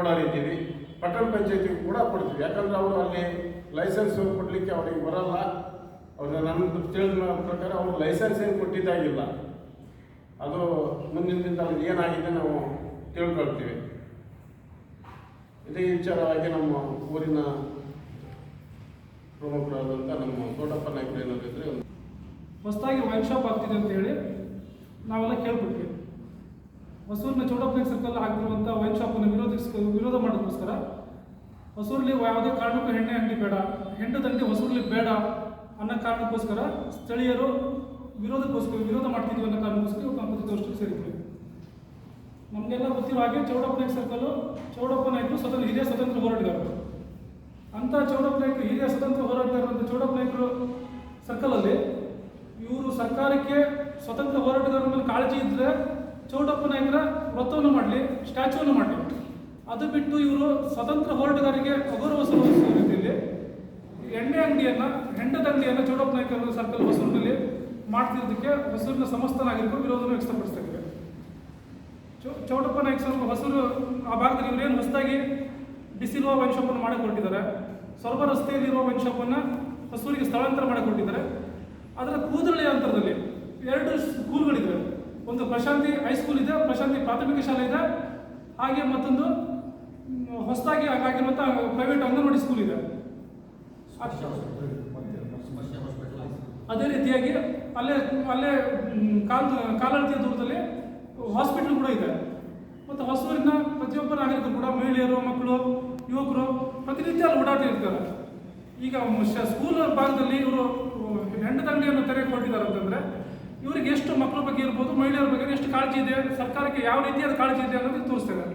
ಕೊಡೋರಿದ್ದೀವಿ ಪಟ್ಟಣ ಪಂಚಾಯತಿಗೆ ಕೂಡ ಕೊಡ್ತೀವಿ. ಯಾಕಂದ್ರೆ ಅವರು ಅಲ್ಲಿ ಲೈಸೆನ್ಸ್ ಕೊಡಲಿಕ್ಕೆ ಅವ್ರಿಗೆ ಬರಲ್ಲ. ಅವ್ರನ್ನ ನನ್ನ ತಿಳಿದ ಪ್ರಕಾರ ಅವ್ರು ಲೈಸೆನ್ಸ್ ಏನು ಕೊಟ್ಟಿದ್ದಾಗಿಲ್ಲ. ಅದು ಮುಂದಿನ ದಿನದಲ್ಲಿ ಏನಾಗಿದೆ ನಾವು ತಿಳ್ಕೊಳ್ತೀವಿ. ಇದೇ ವಿಚಾರವಾಗಿ ನಮ್ಮ ಊರಿನ ಪ್ರಮುಖರಾದಂಥ ನಮ್ಮ ತೋಟಪ್ಪ ನಾಯಕರು ಒಂದು ಹೊಸದಾಗಿ ವೈನ್ ಶಾಪ್ ಆಗ್ತಿದೆ ಅಂತ ಹೇಳಿ ನಾವೆಲ್ಲ ಕೇಳ್ಬಿಟ್ವಿ. ಹೊಸೂರಿನ ಚೌಡಪ್ಪನ ಸರ್ಕಲ್ ಆಗ್ತಿರುವಂಥ ವೈನ್ ಅನ್ನು ವಿರೋಧಿಸ್ ವಿರೋಧ ಮಾಡೋದಕ್ಕೋಸ್ಕರ ಹೊಸೂರಲ್ಲಿ ಯಾವುದೇ ಕಾರಣಕ್ಕೂ ಎಣ್ಣೆ ಅಂಗಡಿ ಬೇಡ ಹೆಂಡು ದಂಡಿ ಹೊಸೂರಲ್ಲಿ ಬೇಡ ಅನ್ನೋ ಕಾರಣಕ್ಕೋಸ್ಕರ ಸ್ಥಳೀಯರು ವಿರೋಧಕ್ಕೋಸ್ಕರ ವಿರೋಧ ಮಾಡ್ತಿದ್ವಿ ಅನ್ನೋ ಕಾರಣಕ್ಕೋಸ್ಕರ ನಾವು ಪತ್ರಿಕಾಗೋಷ್ಠಿಗೆ ಸೇರಿದ್ವಿ. ನಮಗೆಲ್ಲ ಗೊತ್ತಿರೋ ಹಾಗೆ ಚೌಡಪ್ಪ ನಾಯಕ ಸರ್ಕಲ್ಲು ಚೌಡಪ್ಪ ನಾಯಕರು ಸ್ವತಂತ್ರ ಹಿರಿಯ ಸ್ವತಂತ್ರ ಹೋರಾಟಗಾರರು. ಅಂತ ಚೌಡಪ್ಪ ಹಿರಿಯ ಸ್ವತಂತ್ರ ಅಂತ ಚೌಡಪ್ಪ ಸರ್ಕಲಲ್ಲಿ ಇವರು ಸರ್ಕಾರಕ್ಕೆ ಸ್ವತಂತ್ರ ಹೋರಾಟಗಾರರ ಮೇಲೆ ಕಾಳಜಿ ಇದ್ದರೆ ಚೌಡಪ್ಪ ನಾಯಕರ ವೃತ್ತವನ್ನು ಮಾಡಲಿ ಸ್ಟ್ಯಾಚ್ಯೂವನ್ನು ಮಾಡಲಿ. ಅದು ಬಿಟ್ಟು ಇವರು ಸ್ವತಂತ್ರ ಹೋರಾಟಗಾರರಿಗೆ ಅಗೌರವ ಸಲ್ಲಿಸುವ ರೀತಿಯಲ್ಲಿ ಎಣ್ಣೆ ಅಂಗಡಿಯನ್ನು, ಹೆಂಡದ ಅಂಗಡಿಯನ್ನು ಚೌಡಪ್ಪ ನಾಯಕರ ಸರ್ಕಲ್ ಹೊಸೂರಿನಲ್ಲಿ ಮಾಡ್ತಿರೋದಕ್ಕೆ ಹೊಸೂರಿನ ಸಮಸ್ತ ನಾಗರಿಕರು ವಿರೋಧವನ್ನು ವ್ಯಕ್ತಪಡಿಸ್ತಾ ಇದ್ದಾರೆ. ಚೌ ನಾಯಕ ಸ್ವಲ್ಪ ಹೊಸೂರು, ಆ ಭಾಗದಲ್ಲಿ ಇವರೇನು ಹೊಸದಾಗಿ ಬಿಸಿಲುವ ವೈನ್ ಶಾಪನ್ನು ಮಾಡಿಕೊಟ್ಟಿದ್ದಾರೆ ಸೊರಬ ರಸ್ತೆಯಲ್ಲಿರುವ ವೈನ್ ಶಾಪನ್ನು ಹೊಸೂರಿಗೆ ಸ್ಥಳಾಂತರ ಮಾಡಿಕೊಟ್ಟಿದ್ದಾರೆ. ಅದರ ಕೂದರಳಿ ಅಂತರದಲ್ಲಿ ಎರಡು ಸ್ಕೂಲ್ಗಳಿವೆ ಒಂದು ಪ್ರಶಾಂತಿ ಹೈಸ್ಕೂಲ್ ಇದೆ, ಪ್ರಶಾಂತಿ ಪ್ರಾಥಮಿಕ ಶಾಲೆ ಇದೆ. ಹಾಗೆ ಮತ್ತೊಂದು ಹೊಸದಾಗಿ ಆಗಿರುವಂಥ ಪ್ರೈವೇಟ್ ಅಂಗನವಾಡಿ ಸ್ಕೂಲ್ ಇದೆ. ಅದೇ ರೀತಿಯಾಗಿ ಅಲ್ಲೇ ಅಲ್ಲೇ ಕಾಲ್ ಕಾಲಳತೆಯ ದೂರದಲ್ಲಿ ಹಾಸ್ಪಿಟಲ್ ಕೂಡ ಇದೆ. ಮತ್ತು ಹೊಸೂರಿನ ಪ್ರತಿಯೊಬ್ಬ ನಾಗರಿಕರು ಕೂಡ ಮಹಿಳೆಯರು, ಮಕ್ಕಳು, ಯುವಕರು ಪ್ರತಿನಿತ್ಯ ಅಲ್ಲಿ ಓಡಾಟ ಇರ್ತಾರೆ. ಈಗ ಸ್ಕೂಲ್ ಭಾಗದಲ್ಲಿ ಇವರು ಹೆಣ್ಣು ತಂಗಡಿಯನ್ನು ಅಂತಂದರೆ ಅಂತಂದ್ರೆ ಇವರಿಗೆ ಎಷ್ಟು ಮಕ್ಕಳ ಬಗ್ಗೆ ಇರ್ಬೋದು, ಮಹಿಳೆಯರ ಬಗ್ಗೆ ಎಷ್ಟು ಕಾಳಜಿ ಇದೆ, ಸರ್ಕಾರಕ್ಕೆ ಯಾವ ರೀತಿಯಾದ ಕಾಳಜಿ ಇದೆ ಅನ್ನೋದು ತೋರಿಸ್ತೇವೆ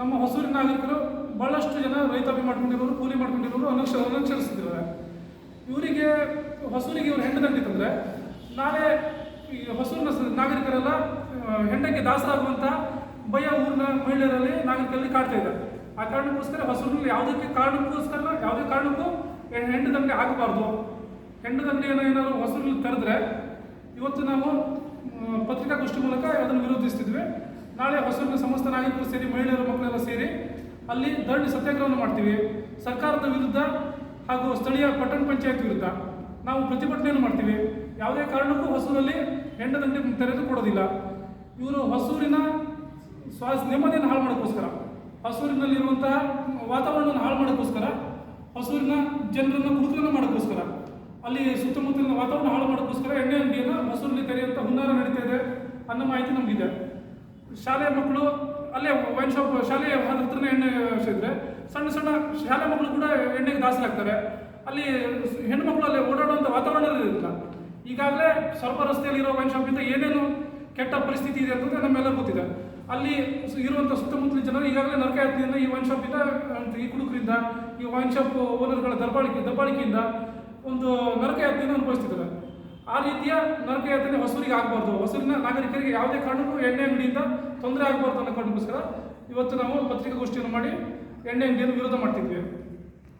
ನಮ್ಮ ಹೊಸೂರಿನ ನಾಗರಿಕರು ಬಹಳಷ್ಟು ಜನ ರೈತಾಪಿ ಮಾಡ್ಕೊಂಡಿರೋರು, ಕೂಲಿ ಮಾಡ್ಕೊಂಡಿರೋರು ಅನಕ್ಷ ಅನಕ್ಷರಿಸ್ತಿದ್ದಾರೆ ಇವರಿಗೆ ಹೊಸೂರಿಗೆ ಇವರು ಹೆಂಡ ತಂದಿತ್ತಂದರೆ ತಂದ್ರೆ, ನಾಳೆ ಈ ಹೊಸೂರಿನ ನಾಗರಿಕರೆಲ್ಲ ಹೆಂಡಕ್ಕೆ ದಾಸರಾಗುವಂಥ ಭಯ ಊರಿನ ಮಹಿಳೆಯರಲ್ಲಿ ನಾಗರಿಕರಲ್ಲಿ ಕಾಡ್ತಾ ಇದ್ದಾರೆ. ಆ ಕಾರಣಕ್ಕೋಸ್ಕರ ಹೊಸೂರಿನಲ್ಲಿ ಯಾವುದಕ್ಕೆ ಕಾರಣಕ್ಕೋಸ್ಕರ, ಯಾವುದೇ ಕಾರಣಕ್ಕೂ ಹೆಣ್ಣು ದಂಡೆ ಆಗಬಾರ್ದು. ಹೆಣ್ಣು ದಂಡೆಯನ್ನು ಏನಾದರೂ ಹೊಸೂರಲ್ಲಿ ತೆರೆದ್ರೆ ಇವತ್ತು ನಾವು ಪತ್ರಿಕಾಗೋಷ್ಠಿ ಮೂಲಕ ಅದನ್ನು ವಿರೋಧಿಸ್ತಿದ್ವಿ. ನಾಳೆ ಹೊಸೂರಿನ ಸಮಸ್ತ ನಾಯಕರು ಸೇರಿ, ಮಹಿಳೆಯರು, ಮಕ್ಕಳೆಲ್ಲ ಸೇರಿ ಅಲ್ಲಿ ಧರಣಿ ಸತ್ಯಾಗ್ರಹವನ್ನು ಮಾಡ್ತೀವಿ. ಸರ್ಕಾರದ ವಿರುದ್ಧ ಹಾಗೂ ಸ್ಥಳೀಯ ಪಟ್ಟಣ ಪಂಚಾಯತ್ ವಿರುದ್ಧ ನಾವು ಪ್ರತಿಭಟನೆಯನ್ನು ಮಾಡ್ತೀವಿ. ಯಾವುದೇ ಕಾರಣಕ್ಕೂ ಹೊಸೂರಲ್ಲಿ ತೆರೆದು ಕೊಡೋದಿಲ್ಲ. ಇವರು ಹೊಸೂರಿನ ಶ್ವಾಸ ನೆಮ್ಮದಿಯನ್ನು ಹಾಳು ಮಾಡೋಕ್ಕೋಸ್ಕರ, ಹೊಸೂರಿನಲ್ಲಿರುವಂತಹ ವಾತಾವರಣವನ್ನು ಹಾಳು ಮಾಡೋಕ್ಕೋಸ್ಕರ, ಹೊಸೂರಿನ ಜನರನ್ನು ಕುಡುಕರನ್ನು ಮಾಡೋಕ್ಕೋಸ್ಕರ, ಅಲ್ಲಿ ಸುತ್ತಮುತ್ತಲಿನ ವಾತಾವರಣ ಹಾಳು ಮಾಡೋಕ್ಕೋಸ್ಕರ ಎಣ್ಣೆ ಅಂಗಡಿಯನ್ನು ಹೊಸೂರಲ್ಲಿ ತೆರೆಯುವಂಥ ಹುನ್ನಾರ ನಡೀತಾ ಇದೆ ಅನ್ನೋ ಮಾಹಿತಿ ನಮಗಿದೆ. ಶಾಲೆಯ ಮಕ್ಕಳು ಅಲ್ಲೇ ವೈನ್ ಶಾಪ್ ಶಾಲೆಯ ಹತ್ರನೇ ಎಣ್ಣೆ ಸೇರಿದ್ರೆ ಸಣ್ಣ ಸಣ್ಣ ಶಾಲೆ ಮಕ್ಕಳು ಕೂಡ ಎಣ್ಣೆಗೆ ದಾಸರಾಗ್ತಾರೆ ಅಲ್ಲಿ ಹೆಣ್ಮಕ್ಳು ಅಲ್ಲಿ ಓಡಾಡುವಂಥ ವಾತಾವರಣ ಇರೋದಿಲ್ಲ ಈಗಾಗಲೇ ಸ್ವಲ್ಪ ರಸ್ತೆಯಲ್ಲಿರೋ ವೈನ್ ಶಾಪಿಂದ ಏನೇನು ಕೆಟ್ಟ ಪರಿಸ್ಥಿತಿ ಇದೆ ಅಂತಂದರೆ ನಮ್ಮೆಲ್ಲ ಗೊತ್ತಿದೆ. ಅಲ್ಲಿ ಇರುವಂಥ ಸುತ್ತಮುತ್ತಲಿನ ಜನರು ಈಗಾಗಲೇ ನರಕಯಾತ್ರೆಯಿಂದ ಈ ವೈನ್ ಶಾಪಿಂದ ಈ ಕುಡುಕರಿಂದ, ಈ ವೈನ್ ಶಾಪ್ ಓನರ್ಗಳ ದರ್ಬಾಳಿಕೆ, ದಬ್ಬಾಳಿಕೆಯಿಂದ ಒಂದು ನರಕಯಾತ್ರೆಯನ್ನು ಅನುಭವಿಸ್ತಿದ್ದಾರೆ. ಆ ರೀತಿಯ ನರಕಯಾತನೆ ಹೊಸೂರಿಗೆ ಆಗಬಾರ್ದು. ಹೊಸೂರಿನ ನಾಗರಿಕರಿಗೆ ಯಾವುದೇ ಕಾರಣಕ್ಕೂ ಎಣ್ಣೆ ಅಂಗಡಿಯಿಂದ ತೊಂದರೆ ಆಗಬಾರ್ದು ಅನ್ನೋ ಕಾರಣಕ್ಕೋಸ್ಕರ ಇವತ್ತು ನಾವು ಪತ್ರಿಕಾಗೋಷ್ಠಿಯನ್ನು ಮಾಡಿ ಎಣ್ಣೆ ಅಂಗಡಿಯನ್ನು ವಿರೋಧ ಮಾಡ್ತಿದ್ವಿ.